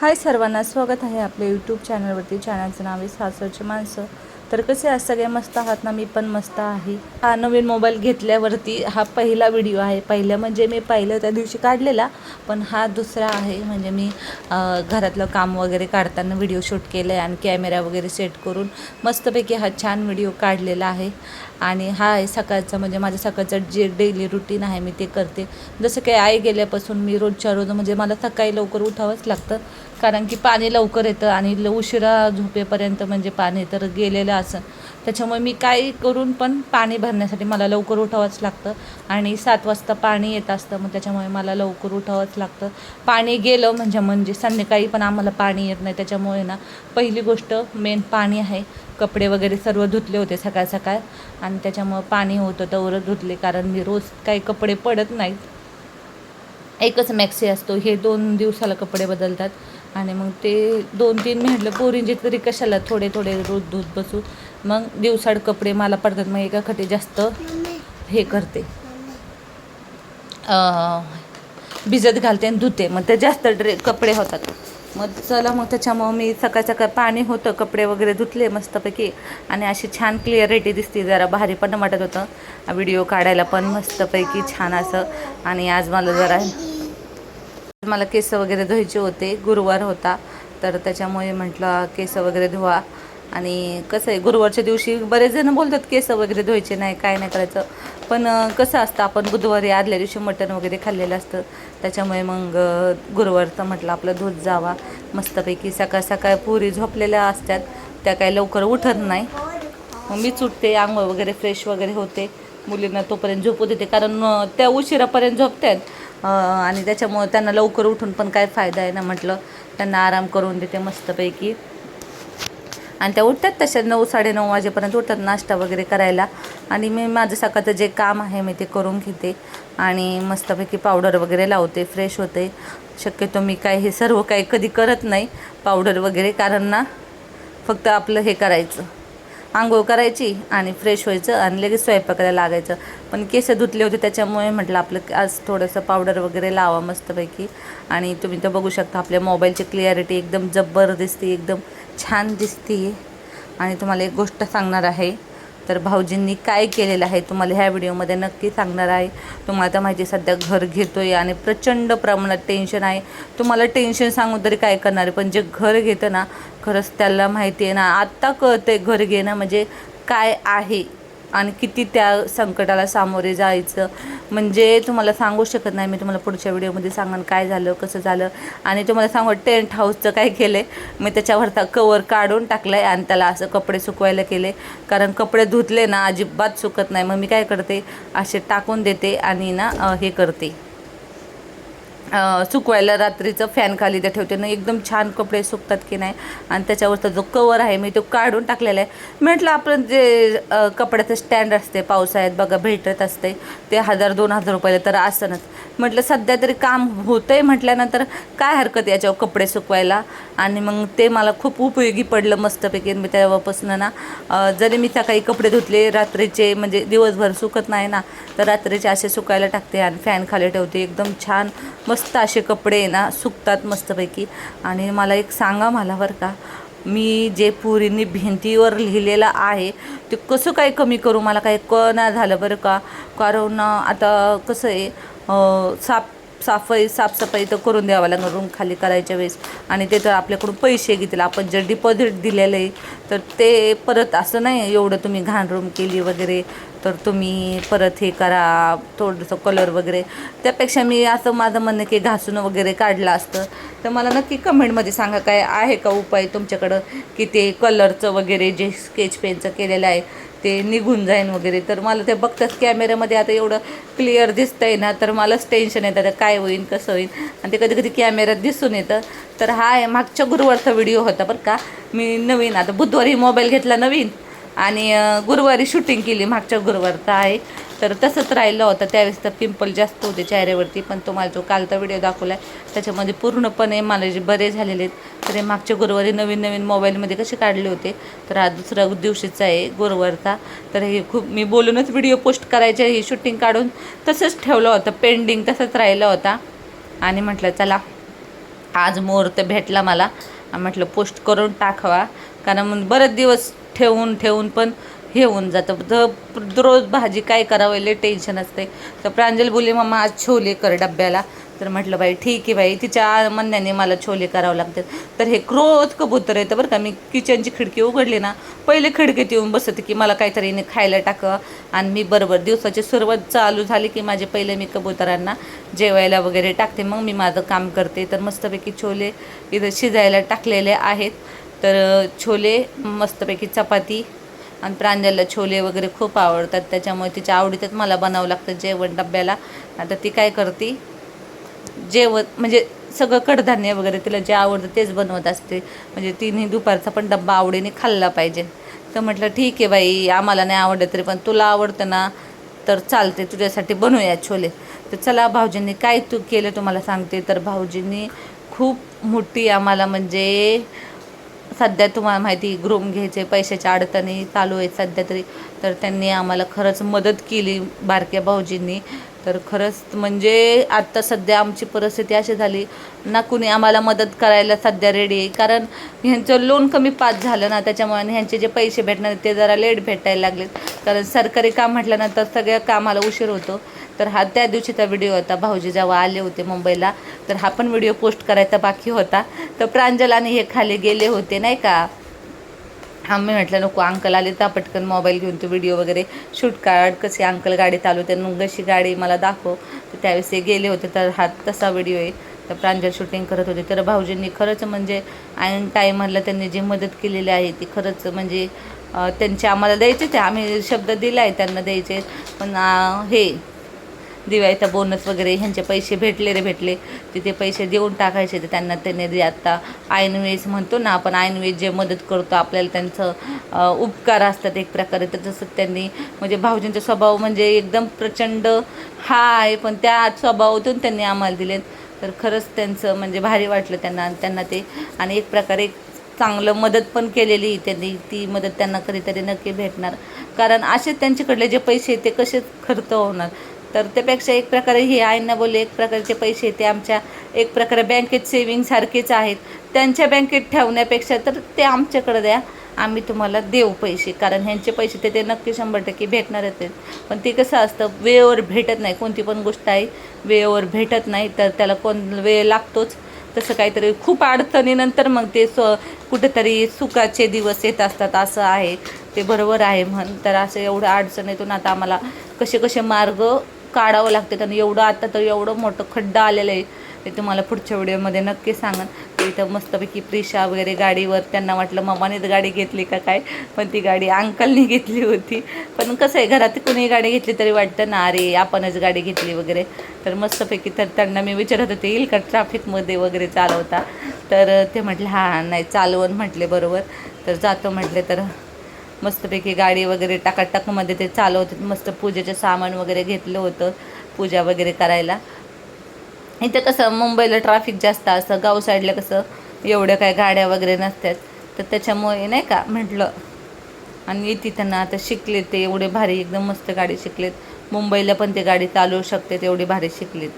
हाय सर्वांना स्वागत आहे आपल्या यूट्यूब चॅनलवरती चॅनलचं नाव आहे सासरचे माणसं. तर कसे आज सगळे मस्त आहात ना? मी पण मस्त आहे. हा नवीन मोबाईल घेतल्यावरती हा पहिला व्हिडिओ आहे. पहिला म्हणजे मी पहिलं त्या दिवशी काढलेला पण हा दुसरा आहे. म्हणजे मी घरातलं काम वगैरे काढताना व्हिडिओ शूट केलं आहे आणि कॅमेरा वगैरे सेट करून मस्तपैकी हा छान व्हिडिओ काढलेला आहे. आणि हा आहे सकाळचा म्हणजे माझं सकाळचं जे डेली रुटीन आहे मी ते करते. जसं काही आई गेल्यापासून मी रोजच्या रोज म्हणजे मला सकाळी लवकर उठावंच लागतं. कारण की पाणी लवकर येतं आणि ल- उशिरा झोपेपर्यंत म्हणजे पाणी तर गेलेलं असं. त्याच्यामुळे मी काय करून पण पाणी भरण्यासाठी मला लवकर उठावंच लागतं आणि सात वाजता पाणी येत असतं मग त्याच्यामुळे मला लवकर उठावंच लागतं. पाणी गेलं म्हणजे म्हणजे संध्याकाळी पण आम्हाला पाणी येत नाही त्याच्यामुळे ना पहिली गोष्ट मेन पाणी आहे. कपडे वगैरे सर्व धुतले होते सकाळ सकाळ आणि त्याच्यामुळं पाणी होतं तर धुतले कारण मी रोज काही कपडे पडत नाहीत. एकच मॅक्सी असतो हे दोन दिवसाला कपडे बदलतात. आणि मग ते दोन तीन म्हटलं पोरींचे तरी कशाला थोडे थोडे रोज धुत बसू. मग दिवसाड कपडे मला पडतात मग एका खटे जास्त हे करते. भिजत घालते आणि धुते. मग ते जास्त ड्रे कपडे होतात. मग चला मग त्याच्यामुळं मी सकाळ सकाळ पाणी होतं कपडे वगैरे धुतले मस्तपैकी. आणि अशी छान क्लिअरिटी दिसते जरा भारी पण वाटत होतं. व्हिडिओ काढायला पण मस्तपैकी छान असं. आणि आज मला जरा मला केस वगैरे धुवायचे होते. गुरुवार होता. तर त्याच्यामुळे म्हटलं केस वगैरे धुवा. आणि कसं आहे गुरुवारच्या दिवशी बरेच जण बोलतात केस वगैरे धुवायचे नाही काय नाही करायचं. पण कसं असतं आपण बुधवारी आदल्या दिवशी मटण वगैरे खाल्लेलं असतं. त्याच्यामुळे मग गुरुवार गुरुवारचं म्हटलं आपलं धूत जावा. मस्तपैकी सकाळ सकाळ पुरी झोपलेल्या असतात. त्या काही लवकर उठत नाही. मग मीच उठते आंघोळ वगैरे फ्रेश वगैरे होते. मुलींना तोपर्यंत झोपू देते. कारण त्या उशिरापर्यंत झोपतात आणि त्याच्यामुळं त्यांना लवकर उठून पण काय फायदा आहे ना म्हटलं. त्यांना आराम करून देते मस्तपैकी. आणि त्या उठतात तशा नऊ साडेनऊ वाजेपर्यंत उठतात नाश्ता वगैरे करायला. आणि मी माझं सकाळचं जे काम आहे मी ते करून घेते. आणि मस्तपैकी पावडर वगैरे लावते फ्रेश होते. शक्यतो मी काय हे सर्व काही कधी करत नाही पावडर वगैरे कारण ना फक्त आपलं हे करायचं. आंघोळ करायची आणि फ्रेश व्हायचं आणि लगेच स्वयंपाकाला लागायचं. पण केस धुतले होते त्याच्यामुळे म्हटलं आपलं आज थोडंसं पावडर वगैरे लावा मस्तपैकी. आणि तुम्ही तर बघू शकता आपल्या मोबाईलची क्लिअरिटी एकदम जब्बर दिसते एकदम छान दिसते आणि तुम्हाला एक गोष्ट सांगणार आहे तर भाऊजींनी काय केलेलं आहे तुम्हाला ह्या व्हिडिओमध्ये नक्की सांगणार आहे. तुम्हाला तर माहिती सध्या घर घेतो आहे आणि प्रचंड प्रमाणात टेन्शन आहे. तुम्हाला टेन्शन सांगून तरी काय करणार आहे? पण जे घर घेतं ना खरंच त्याला माहिती आहे ना आत्ता कळतं घर घेणं म्हणजे काय आहे. आणि किती त्या संकटाला सामोरे जायचं. म्हणजे तुम्हाला सांगू शकत नाही मी तुम्हाला पुढच्या व्हिडिओमध्ये सांगन काय झालं कसं झालं. आणि तुम्हाला सांगू टेंट हाऊसचं काय केलं आहे मी त्याच्यावरचा कवर काढून टाकलं आहे आणि त्याला असं कपडे सुकवायला केले कारण कपडे धुतले ना अजिबात सुकत नाही. मग मी काय करते असे टाकून देते आणि ना हे करते. सुकवायला रात्रीचं फॅन खाली ते ठेवते. ना एकदम छान कपडे सुकतात की नाही आणि त्याच्यावरचा जो कवर आहे मी तो काढून टाकलेला आहे. म्हटलं आपण जे कपड्याचं स्टँड असते पावसाळ्यात बघा भेटत असते ते हजार दोन हजार रुपयाला तर असनच. म्हटलं सध्या तरी काम होतं आहे म्हटल्यानंतर काय हरकत याच्यावर कपडे सुकवायला? आणि मग ते मला खूप उपयोगी पडलं मस्तपैकी. मी तेव्हापासून ना जरी मी सकाळी कपडे धुतले रात्रीचे म्हणजे दिवसभर सुकत नाही ना तर रात्रीचे असे सुकायला टाकते आणि फॅन खाली ठेवते. एकदम छान मस्त मस्त असे कपडे ना सुकतात मस्तपैकी. आणि मला एक सांगा मला बरं का मी जे पुरींनी भिंतीवर लिहिलेलं आहे ते कसं काय कमी करू? मला काही ना झालं बरं का? कारण आता कसं आहे साप साफाई साफसफाई तर करून द्यावं लागणार रूम खाली करायच्या वेळेस. आणि ते तर आपल्याकडून पैसे घेतील. आपण जर डिपॉझिट दिलेलं आहे तर ते परत असं नाही एवढं तुम्ही घाण रूम केली वगैरे तर तुम्ही परत हे करा थोडंसं कलर वगैरे. त्यापेक्षा मी असं माझं म्हणणं की घासून वगैरे काढलं असतं. तर मला नक्की कमेंटमध्ये सांगा काय आहे का उपाय तुमच्याकडं? की ते कलरचं वगैरे जे स्केच पेनचं केलेलं आहे ते निघून जाईन वगैरे. तर मला ते बघताच कॅमेऱ्यामध्ये आता एवढं क्लिअर दिसतंय ना तर मलाच टेन्शन येतं. आता काय होईल कसं होईल आणि ते कधी कधी कॅमेऱ्यात दिसून येतं. तर हा आहे मागच्या गुरुवारचा व्हिडिओ होता बरं का. मी नवीन आता बुधवारी मोबाईल घेतला नवीन. आणि गुरुवारी शूटिंग केली मागच्या गुरुवारचा आहे. तर तसंच राहिलं होतं. त्यावेळेस तर पिंपल जास्त होते चेहऱ्यावरती पण तुम्हाला जो कालचा व्हिडिओ दाखवला आहे त्याच्यामध्ये पूर्णपणे मला जे बरे झालेले आहेत तर हे मागच्या गुरुवारी नवीन नवीन मोबाईलमध्ये कसे काढले होते तर हा दुसरा दिवशीचा आहे गुरुवारचा. तर हे खूप मी बोलूनच व्हिडिओ पोस्ट करायचे हे शूटिंग काढून तसंच ठेवलं होतं पेंडिंग तसंच राहिलं होता. आणि म्हटलं चला आज मुहूर्त भेटला मला. म्हटलं पोस्ट करून टाकावा. कारण मग बरेच दिवस ठेवून ठेवून पण हे होऊन जातं. तर रोज भाजी काय करावं लय टेन्शन असते. तर प्रांजल बोले मम्मा आज छोले कर डब्याला. तर म्हटलं बाई ठीक आहे बाई. तिच्या म्हणण्याने मला छोले करावं लागतात. तर हे क्रोध कबूतर येतं बरं का. मी किचनची खिडकी उघडली ना पहिले खिडकीत येऊन बसते की मला काहीतरी खायला टाकं. आणि मी बरोबर दिवसाची सुरुवात चालू झाली की माझे पहिले मी कबुतरांना जेवायला वगैरे टाकते. मग मी माझं काम करते. तर मस्तपैकी छोले इथं शिजायला टाकलेले आहेत. तर छोले मस्तपैकी चपाती आणि प्रांजलला छोले वगैरे खूप आवडतात. त्याच्यामुळे तिच्या आवडीतच मला बनावं लागतं जेवण डब्याला. आता ती काय करते? जेवण म्हणजे सगळं कडधान्य वगैरे तिला जे आवडतं तेच बनवत असते. म्हणजे तिने दुपारचा पण डब्बा आवडीने खाल्ला पाहिजे. तर म्हटलं ठीक आहे बाई आम्हाला नाही आवडत तरी पण तुला आवडतं ना तर चालते तुझ्यासाठी बनवूया छोले. तर चला भाऊजींनी काय तू केलं तुम्हाला सांगते. तर भाऊजींनी खूप मोठी आम्हाला म्हणजे सध्या तुम्हाला माहिती ग्रूम घ्यायचे पैशाच्या अडचणी चालू आहेत सध्या तरी. तर त्यांनी आम्हाला खरंच मदत केली बारक्या भाऊजींनी. तर खरंच म्हणजे आत्ता सध्या आमची परिस्थिती अशी झाली ना कुणी आम्हाला मदत करायला सध्या रेडी आहे. कारण ह्यांचं लोन कमी पास झालं ना त्याच्यामुळे ह्यांचे जे पैसे भेटणार ते जरा लेट भेटायला लागलेत. कारण सरकारी काम म्हटल्यानंतर सगळ्या कामाला उशीर होतो. तर हा त्या दिवशीचा व्हिडिओ होता. भाऊजी जेव्हा आले होते मुंबईला तर हा पण व्हिडिओ पोस्ट करायचा बाकी होता. तर प्रांजलाने हे खाली गेले होते नाही का? आम्ही म्हटलं नको अंकल आले तर पटकन मोबाईल घेऊन तो व्हिडिओ वगैरे शूट काढ. कशी अंकल गाडी चालवते मग कशी गाडी मला दाखव. तर त्यावेळेस ते गेले होते तर हा तसा व्हिडिओ आहे. तर प्रांजल शूटिंग करत होते. तर भाऊजींनी खरंच म्हणजे ऐन टायमरला त्यांनी जी मदत केलेली आहे ती खरंच म्हणजे त्यांचे आम्हाला द्यायचे ते आम्ही शब्द दिला आहे त्यांना द्यायचे. पण हे दिवाळीचा बोनस वगैरे ह्यांचे पैसे भेटले रे भेटले. तिथे पैसे देऊन टाकायचे ते त्यांना त्यांनी दे आता ऐनवेळेस म्हणतो ना आपण ऐनवेळेस जे मदत करतो आपल्याला त्यांचं उपकार असतात एक प्रकारे. तर तसं त्यांनी म्हणजे भाऊजींचा स्वभाव म्हणजे एकदम प्रचंड हा आहे पण त्या स्वभावातून त्यांनी आम्हाला दिले तर खरंच त्यांचं म्हणजे भारी वाटलं त्यांना त्यांना ते आणि एक प्रकारे चांगलं मदत पण केलेली त्यांनी. ती मदत त्यांना कधीतरी नक्की भेटणार. कारण असे त्यांच्याकडले जे पैसे ते कसे खर्च होणार? तर त्यापेक्षा एक प्रकारे हे आईंना बोलले एक प्रकारचे पैसे ते आमच्या एक प्रकारे बँकेत सेविंग सारखेच आहेत. त्यांच्या बँकेत ठेवण्यापेक्षा तर ते आमच्याकडे द्या आम्ही तुम्हाला देऊ पैसे. कारण ह्यांचे पैसे ते ते नक्की शंभर टक्के भेटणारच आहेत. पण ते कसं असतं वेळेवर भेटत नाही. कोणती पण गोष्ट आहे वेळेवर भेटत नाही तर त्याला कोण वेळ लागतोच. तसं काहीतरी खूप अडचणीनंतर मग ते स्व कुठेतरी सुखाचे दिवस येत असतात. असं आहे. ते बरोबर आहे म्हण. तर असं एवढं अडचणीतून आता आम्हाला कसे कसे मार्ग काढावं लागते. त्यांना एवढं आता तर एवढं मोठं खड्डा आलेलं आहे. ते तुम्हाला पुढच्या व्हिडिओमध्ये नक्की सांगन. इथं मस्तपैकी प्रिशा वगैरे गाडीवर त्यांना वाटलं मम्मानेच गाडी घेतली का काय? पण ती गाडी अंकलनी घेतली होती. पण कसं आहे घरात कुणी गाडी घेतली तरी वाटतं ना अरे आपणच गाडी घेतली वगैरे. तर मस्तपैकी तर त्यांना मी विचारत होते येईल का ट्रॅफिकमध्ये वगैरे चालवता? तर ते म्हटले हां नाही चालवून म्हटले बरोबर. तर जातो म्हटले तर मस्तपैकी गाडी वगैरे टाकाटाकमध्ये ते चालवत मस्त पूजेचं सामान वगैरे घेतलं होतं पूजा वगैरे करायला. इथं कसं मुंबईला ट्रॅफिक जास्त असतं गाव साईडला कसं एवढ्या काय गाड्या वगैरे नसतात. तर त्याच्यामुळे नाही का म्हटलं आणि येते त्यांना आता शिकले ते एवढे भारी एकदम मस्त गाडी शिकलेत. मुंबईला पण ते गाडी चालवू शकते एवढी भारी शिकलेत.